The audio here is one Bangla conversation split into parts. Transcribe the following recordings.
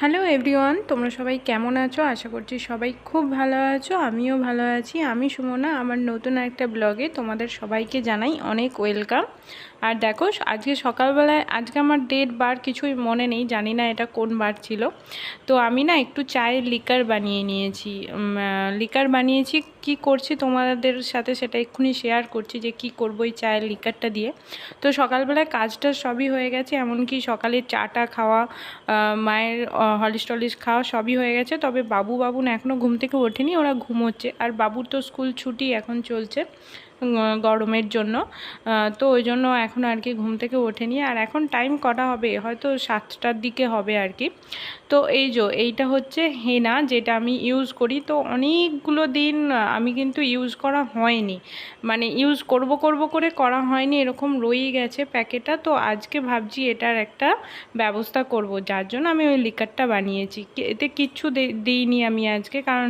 হ্যালো এভরিওয়ান, তোমরা সবাই কেমন আছো? আশা করছি সবাই খুব ভালো আছো, আমিও ভালো আছি। আমি সুমনা, আমার নতুন একটা ব্লগে তোমাদের সবাইকে জানাই অনেক ওয়েলকাম। আর দেখো, আজকে সকালবেলায়, আজকে আমার ডেট বার কিছুই মনে নেই, জানি না এটা কোন বার ছিল। তো আমি না একটু চায়ের লিকার বানিয়ে নিয়েছি। লিকার বানিয়েছি, কি করছি তোমাদের সাথে সেটা এক্ষুনি শেয়ার করছি যে কি করব এই চায়ের লিকারটা দিয়ে। তো সকালবেলায় কাজটা সবই হয়ে গেছে, এমনকি সকালে চাটা খাওয়া মায়ের হলিস টলিস খাওয়া সবই হয়ে গেছে। তবে বাবু বাবু না এখনও ঘুম থেকে ওঠেনি, ওরা ঘুমোচ্ছে। আর বাবুর তো স্কুল ছুটি এখন চলছে। গরমের জন্য। তো ওই জন্য এখন আর কি ঘুম থেকে ওঠেনি। আর এখন টাইম কটা হবে? হয়তো সাতটার দিকে হবে আর কি। তো এই যে, এইটা হচ্ছে হেনা যেটা আমি ইউজ করি। তো অনেকগুলো দিন আমি কিন্তু ইউজ করা হয়নি। মানে ইউজ করব করব করে করা হয়নি। এরকম রয়েই গেছে প্যাকেটটা। তো আজকে ভাবছি এটার একটা ব্যবস্থা করব। যার জন্য আমি ওই লিকারটা বানিয়েছি। এতে কিচ্ছু দিইনি আমি আজকে। কারণ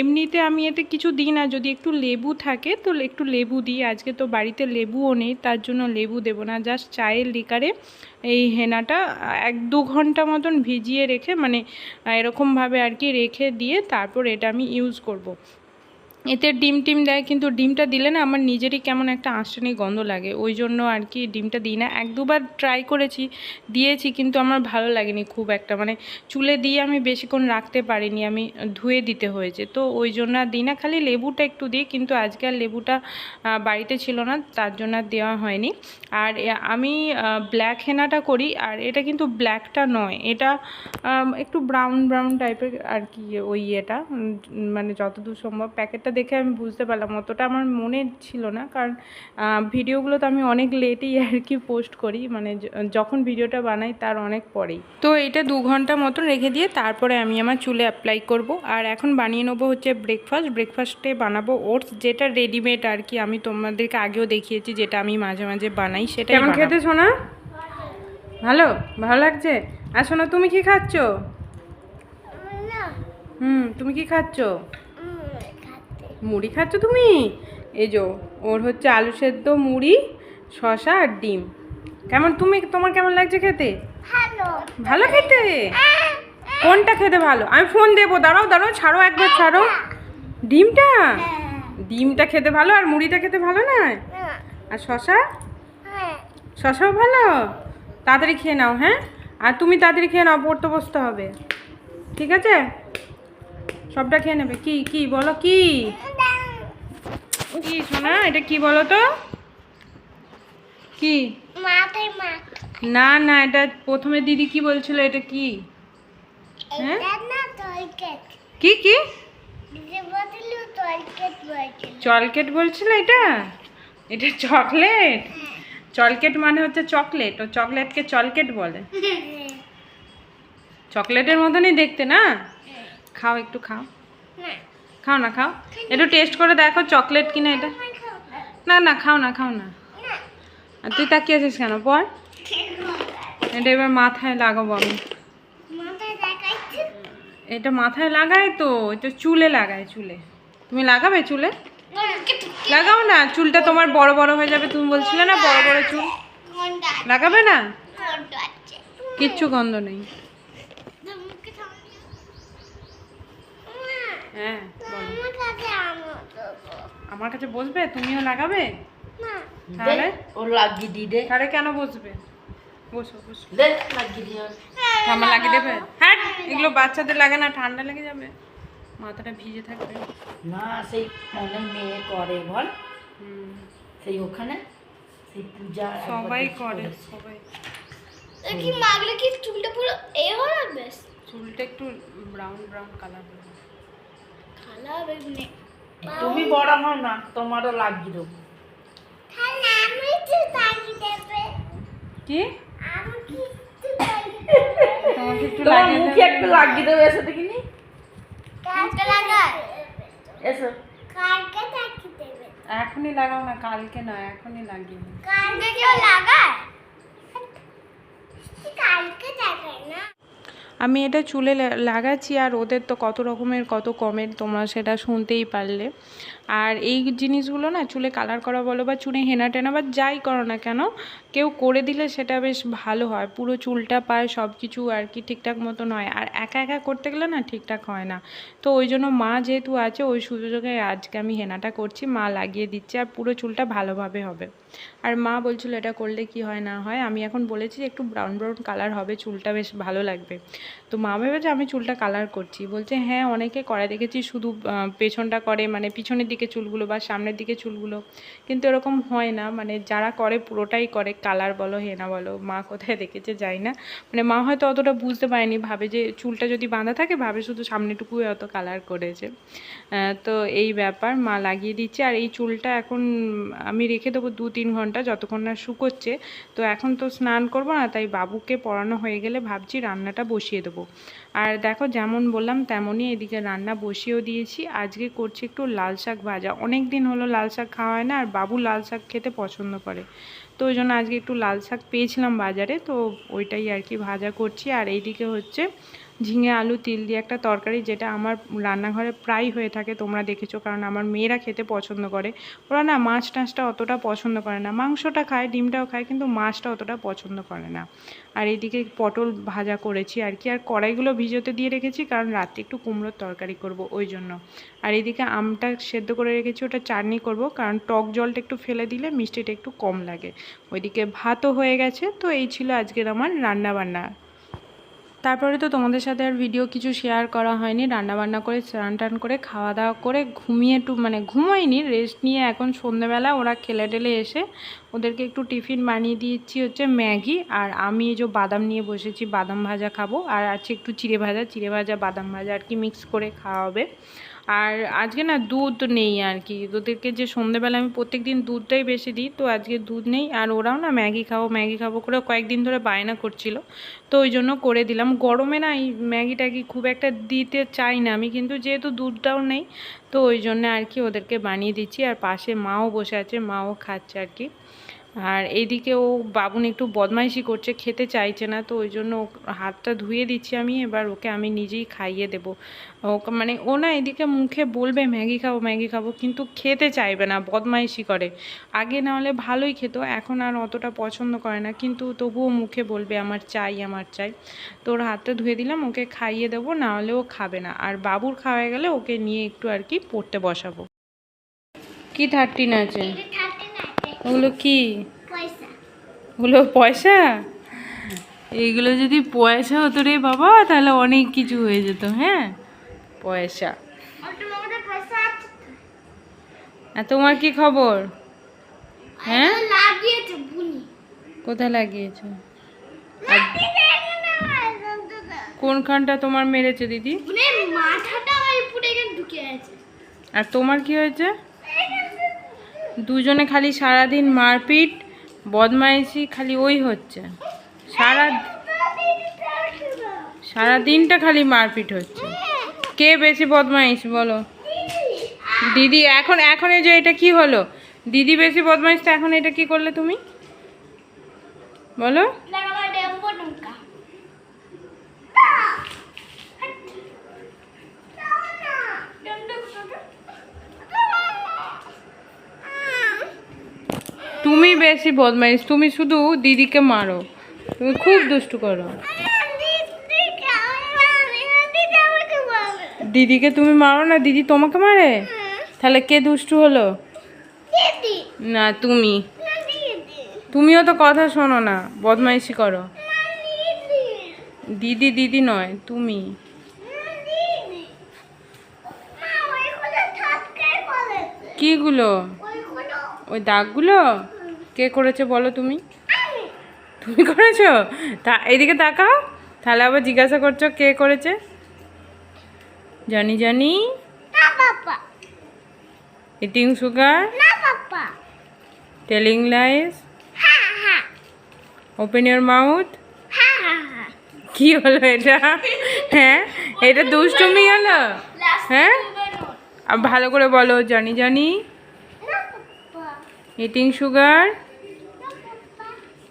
এমনিতে আমি এতে কিছু দিই না। যদি একটু লেবু থাকে তো একটু লেবু দিই আজকে তো বাড়িতে লেবুও নেই, তার জন্য লেবু দেবো না জাস্ট চায়ের লিকারে এই হেনাটা এক দু ঘণ্টা মতন ভিজিয়ে রেখে মানে এরকমভাবে আর কি রেখে দিয়ে তারপর এটা আমি ইউজ করব। এতে ডিম টিম দেয় কিন্তু ডিমটা দিলে না আমার নিজেরই কেমন একটা আঁশটানি গন্ধ লাগে। ওই জন্য আর কি ডিমটা দিই না। এক দুবার ট্রাই করেছি দিয়েছি কিন্তু আমার ভালো লাগেনি খুব একটা। মানে চুলে দিয়ে আমি বেশিক্ষণ রাখতে পারিনি আমি ধুয়ে দিতে হয়েছে। তো ওই জন্য আর দিই না খালি লেবুটা একটু দিই কিন্তু আজকে আর লেবুটা বাড়িতে ছিল না তার জন্য আর দেওয়া হয়নি। আর আমি ব্ল্যাক হেনাটা করি আর এটা কিন্তু ব্ল্যাকটা নয়। এটা একটু ব্রাউন ব্রাউন টাইপের আর কি ওই উম, মানে যতদূর সম্ভব প্যাকেটটা দেখে আমি বুঝতে পারলাম। অতটা আমার মনে ছিল না। কারণ ভিডিওগুলো তো আমি অনেক লেটেই আর কি পোস্ট করি। মানে যখন ভিডিওটা বানাই তার অনেক পরেই। তো এটা দু ঘণ্টা মতো রেখে দিয়ে তারপরে আমি আমার চুলে অ্যাপ্লাই করব। আর এখন বানিয়ে নেব হচ্ছে ব্রেকফাস্ট ব্রেকফাস্টে বানাবো ওটস যেটা রেডিমেড আর কি। আমি তোমাদেরকে আগেও দেখিয়েছি যেটা আমি মাঝে মাঝে বানাই সেটা কেমন খেতে শোনা ভালো? ভালো লাগছে? আর শোনো তুমি কি খাচ্ছ? হুম তুমি কি খাচ্ছ? মুড়ি খাচ্ছ তুমি? এই যো ওর হচ্ছে আলু সেদ্ধ মুড়ি শশা আর ডিম। কেমন তুমি তোমার কেমন লাগছে খেতে? ভালো। ভালো খেতে? কোনটা খেতে ভালো? আমি ফোন দেবো দাঁড়াও দাঁড়াও ছাড়ো একবার ছাড়ো। ডিমটা? ডিমটা খেতে ভালো আর মুড়িটা খেতে ভালো না? আর শশা শশাও ভালো? তাড়াতাড়ি খেয়ে নাও হ্যাঁ? আর তুমি তাড়াতাড়ি খেয়ে নাও পড়তে বসতে হবে। ঠিক আছে? সবটা খেয়ে নেবে। কি কি বলো কি? কি শোনা এটা কি বলো তো কি না না এটা প্রথমে দিদি কি বলছিল এটা কি? হ্যাঁ? কি কি? চলকেট বলছিল এটা? এটা চকলেট? চলকেট মানে হচ্ছে চকলেট ও চকলেটকে চলকেট বলে। চকলেটের মতনই দেখতে না? খাও একটু খাও। না। খাও না খাও। একটু টেস্ট করে দেখো চকলেট কিনা এটা। না না খাও না। খাও না আর তুই তাকিয়ে আছিস কেন? পর। এটা এবার মাথায় লাগাবো আমি। এটা মাথায় লাগায় তো এটা চুলে লাগায় চুলে। তুমি লাগাবে চুলে? লাগাও না চুলটা তোমার বড় বড় হয়ে যাবে তুমি বলছিলে না বড় বড় চুল। লাগাবে না? কিচ্ছু গন্ধ নেই মুখে থামলি হ্যাঁ আমার কাছে বসবে? তুমিও লাগাবে? তাহলে? ও লাগিয়ে দি দে। তাহলে কেন বসবে? বসো বসো। দে লাগিয়ে ঠান্ডা লাগিয়ে দেবে? হ্যাঁ এগুলো বাচ্চাদের লাগে না ঠান্ডা লেগে যাবে। মাথাটা ভিজে থাকবে। না সেই অনেক মেয়ে করে বল। হুম, সেই ওখানে সেই পূজা সবাই করে সবাই। কি মাগলে কি চুলটা পুরো এ চুলটা একটু ব্রাউন ব্রাউন কালার হবে তুমি বড় হও না তোমারও লাগিয়ে দেবো আমি তো লাগিয়ে দেবে। কি? আমি কি তো লাগিয়ে দেবে তোমাকে একটু তোমার মুখে দেবে? একটু লাগিয়ে দেবো এসে দেখিনি? কালকে লাগায় এসো। কালকে দেবে। এখনই লাগাও না কালকে না এখনই লাগিয়ে। কালকে কেউ লাগায়? কালকে লাগায় না। আমি এটা চুলে লাগাচ্ছি আর ওদের তো কত রকমের, কত কমেন্ট তোমরা সেটা শুনতেই পারলে। আর এই জিনিসগুলো না চুলে কালার করা বলো বা চুলে হেনা টেনা বা যাই করো না কেন, কেউ করে দিলে সেটা বেশ ভালো হয়। পুরো চুলটা পায় সব কিছু আর কি ঠিকঠাক মতন হয় আর একা একা করতে গেলে না ঠিকঠাক হয় না। তো ওই জন্য মা যেহেতু আছে, ওই সুযোগে আজকে আমি হেনাটা করছি, মা লাগিয়ে দিচ্ছে আর পুরো চুলটা ভালোভাবে হবে। আর মা বলছিল এটা করলে কি হয় না হয়, আমি এখন বলেছি একটু ব্রাউন ব্রাউন কালার হবে, চুলটা বেশ ভালো লাগবে। তো মা ভেবেছে আমি চুলটা কালার করছি। বলছে হ্যাঁ অনেকে করে দেখেছি শুধু পেছনটা করে মানে পিছনের দিকে চুলগুলো বা সামনের দিকে চুলগুলো। কিন্তু এরকম হয় না মানে যারা করে পুরোটাই করে, কালার বলো, হেনা বলো, মা কোথায় দেখেছে যাই না। মানে মা হয়তো অতটা বুঝতে পারেনি, ভাবে যে চুলটা যদি বাঁধা থাকে, ভাবে শুধু সামনেটুকুই অত কালার করেছে। তো এই ব্যাপার, মা লাগিয়ে দিচ্ছে। আর এই চুলটা এখন আমি রেখে দেবো দু তিন ঘণ্টা, যতক্ষণ না শুকোচ্ছে। তো এখন তো স্নান করব না, তাই বাবুকে পড়ানো হয়ে গেলে ভাবছি রান্নাটা বসিয়ে দেবো। আর দেখো যেমন বললাম তেমনই এদিকে রান্না বসিয়েও দিয়েছি। আজকে করছি একটু লাল শাক ভাজা। অনেক দিন হলো লাল শাক খাওয়া হয় না আর বাবু লাল শাক খেতে পছন্দ করে। তো ওই জন্য আজকে একটু লাল শাক পেয়েছিলাম বাজারে, তো ওইটাই আর কি ভাজা করছি। আর এইদিকে হচ্ছে ঝিঙে, আলু, তিল দিয়ে একটা তরকারি যেটা আমার রান্নাঘরে প্রায় হয়ে থাকে, তোমরা দেখেছ, কারণ আমার মেয়েরা খেতে পছন্দ করে। ওরা না মাছ টাছটা অতটা পছন্দ করে না। মাংসটা খায়, ডিমটাও খায়, কিন্তু মাছটা অতটা পছন্দ করে না। আর এদিকে পটল ভাজা করেছি আর কি। আর কড়াইগুলো ভিজোতে দিয়ে রেখেছি, কারণ রাতে একটু কুমড়োর তরকারি করব ওই জন্য। আর এদিকে আমটা সেদ্ধ করে রেখেছি, ওটা চাটনি করব, কারণ টক জলটা একটু ফেলে দিলে মিষ্টিটা একটু কম লাগে। ওইদিকে ভাতও হয়ে গেছে, তো এই ছিল আজকের আমার রান্না বান্না তারপরে তো তোমাদের সাথে আর ভিডিও কিছু শেয়ার করা হয়নি। রান্না বান্না করে, স্নান টান করে, খাওয়া দাওয়া করে ঘুমিয়ে একটু মানে ঘুমাইনি রেস্ট নিয়ে এখন সন্ধ্যেবেলা ওরা খেলে টেলে এসে ওদেরকে একটু টিফিন বানিয়ে দিয়েছি হচ্ছে ম্যাগি আর আমি এই যে বাদাম নিয়ে বসেছি, বাদাম ভাজা খাব। আর আছে একটু চিড়ে ভাজা চিড়ে ভাজা, বাদাম ভাজা আর কি মিক্স করে খাওয়া হবে। আর আজকে না দুধ নেই আর কি। ওদেরকে যে সন্ধ্যেবেলা আমি প্রত্যেক দিন দুধটাই বেশি দিই, তো আজকে দুধ নেই। আর ওরাও না ম্যাগি খাব ম্যাগি খাব করে কয়েকদিন ধরে বায়না করছিল। তো ওই জন্য করে দিলাম। গরমে না এই ম্যাগি ট্যাগি খুব একটা দিতে চাই না আমি, কিন্তু যেহেতু দুধটাও নেই, তো ওই জন্য আর কি ওদেরকে বানিয়ে দিচ্ছি। আর পাশে মাও বসে আছে, মাও খাচ্ছে আর কি। আর এইদিকে ও বাবুন একটু বদমাইশি করছে, খেতে চাইছে না, তো ওই জন্য হাতটা ধুয়ে দিচ্ছি আমি, এবার ওকে আমি নিজেই খাইয়ে দেবো। ওকে মানে ও না এদিকে মুখে বলবে, ম্যাগি খাব ম্যাগি খাব, কিন্তু খেতে চাইবে না, বদমাইশি করে। আগে না হলে ভালোই খেত, এখন আর অতটা পছন্দ করে না, কিন্তু তবুও মুখে বলবে, আমার চাই আমার চাই। তো ওর হাতটা ধুয়ে দিলাম, ওকে খাইয়ে দেবো, না হলে ও খাবে না। আর বাবুর খাওয়া গেলে ওকে নিয়ে একটু আর কি পড়তে বসাবো। কি থার্টিন আছে ওগুলো কি? ওগুলো পয়সা? এইগুলো যদি পয়সা হতো রে বাবা তাহলে অনেক কিছু হয়ে যেত হ্যাঁ? পয়সা। আর তোমার কি খবর? হ্যাঁ? কোথায় লাগিয়েছো। কোনখানটা তোমার মেরেছে দিদি? আর তোমার কি হয়েছে? দুজনে খালি সারাদিন মারপিট, বদমাইশি খালি ওই হচ্ছে। সারা সারা দিনটা খালি মারপিট হচ্ছে। কে বেশি বদমাইশ বলো? দিদি, এখন এখন এই যে এটা কি হলো? দিদি বেশি বদমাইশটা এখন এটা কি করলে তুমি? বলো। তুমি বেশি বদমাইশ তুমি শুধু দিদিকে মারো। তুমি খুব দুষ্টু করো। দিদিকে তুমি মারো না দিদি তোমাকে মারে? তাহলে কে দুষ্টু হলো? না তুমি। তুমিও তো কথা শোনো না বদমাইশি করো। দিদি দিদি নয় তুমি। কিগুলো? ওই দাগগুলো? কে করেছে বলো তুমি? তুমি করেছ? তা এদিকে তাকাও। তাহলে আবার জিজ্ঞাসা করছ কে করেছে? জানি জানি। Eating sugar telling lies open your mouth কি হলো এটা? হ্যাঁ? এটা দুষ্টুমি হলো? হ্যাঁ? আর ভালো করে বলো জানি জানি। ইটিং সুগার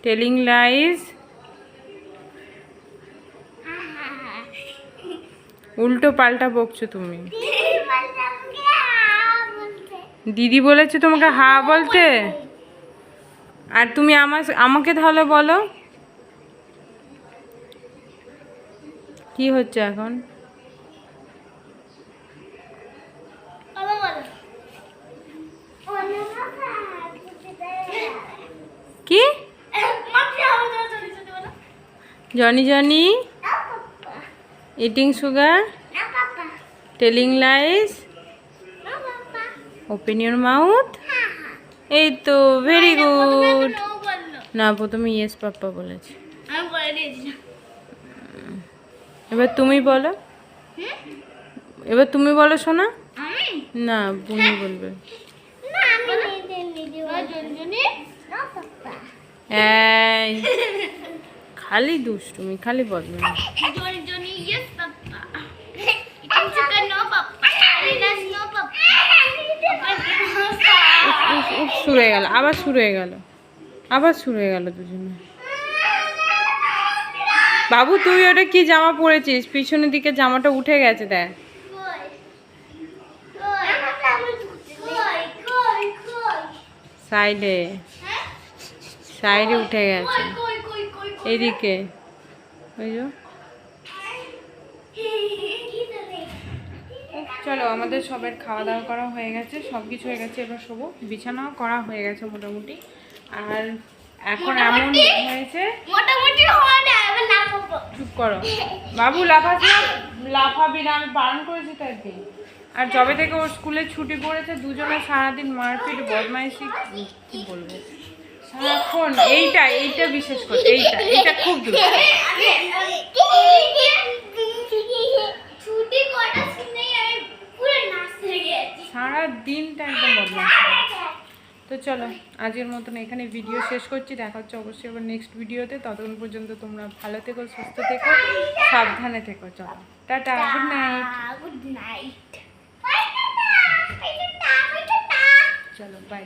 টেলিং লাইস উল্টো পাল্টা বকছো তুমি। দিদি বলেছে তোমাকে হা বলতে। আর তুমি আমার আমাকে তাহলে বলো। কি হচ্ছে এখন আবার বলো কি মাতৃ আবার জোরে জোরে জোরে বলো Johnny Johnny. Eating sugar telling lies open your mouth এই তো ভেরি গুড না প্রথমে ইয়েস পাপ্পা বলেছে। এবার তুমি বলো। এবার তুমি বলো শোনা না তুমি বলবে এই। খালি দুষ্টুমি, খালি উফ, শুরু হয়ে গেল, আবার শুরু হয়ে গেল, আবার শুরু হয়ে গেল দুজনে। বাবু, তুই ওটা কি জামা পরেছিস? পিছনের দিকে জামাটা উঠে গেছে, দেখ। সাইডে সাইডে উঠে গেছে। এইদিকে। ওই যে। চলো আমাদের সবের খাওয়া দাওয়া করা হয়ে গেছে সব কিছু হয়ে গেছে এবার শোবো। বিছানাও করা হয়ে গেছে মোটামুটি। আর এখন এমন হয়েছে মোটামুটি চুপ করো। বাবু লাফাস না? লাফাবি না আমি বারণ করেছি তো একদিন। আর যবে থেকে ওর স্কুলে ছুটি পড়েছে দুজনে সারাদিন মারপিট বদমাইশি কি- কি বলব? সারাক্ষণ এইটা এইটা বিশেষ করে এইটা এইটা খুব দূর ছুটি কটা শুনে আমি পুরো নাচতে গেছি সারা দিনটা একদম তো চলো আজকের মতন এখানে ভিডিও শেষ করছি। দেখা হচ্ছে অবশ্যই আবার নেক্সট ভিডিওতে ততক্ষণ পর্যন্ত তোমরা ভালো থেকো সুস্থ থেকো সাবধানে থেকো। চলো tata good night good night চলো বাই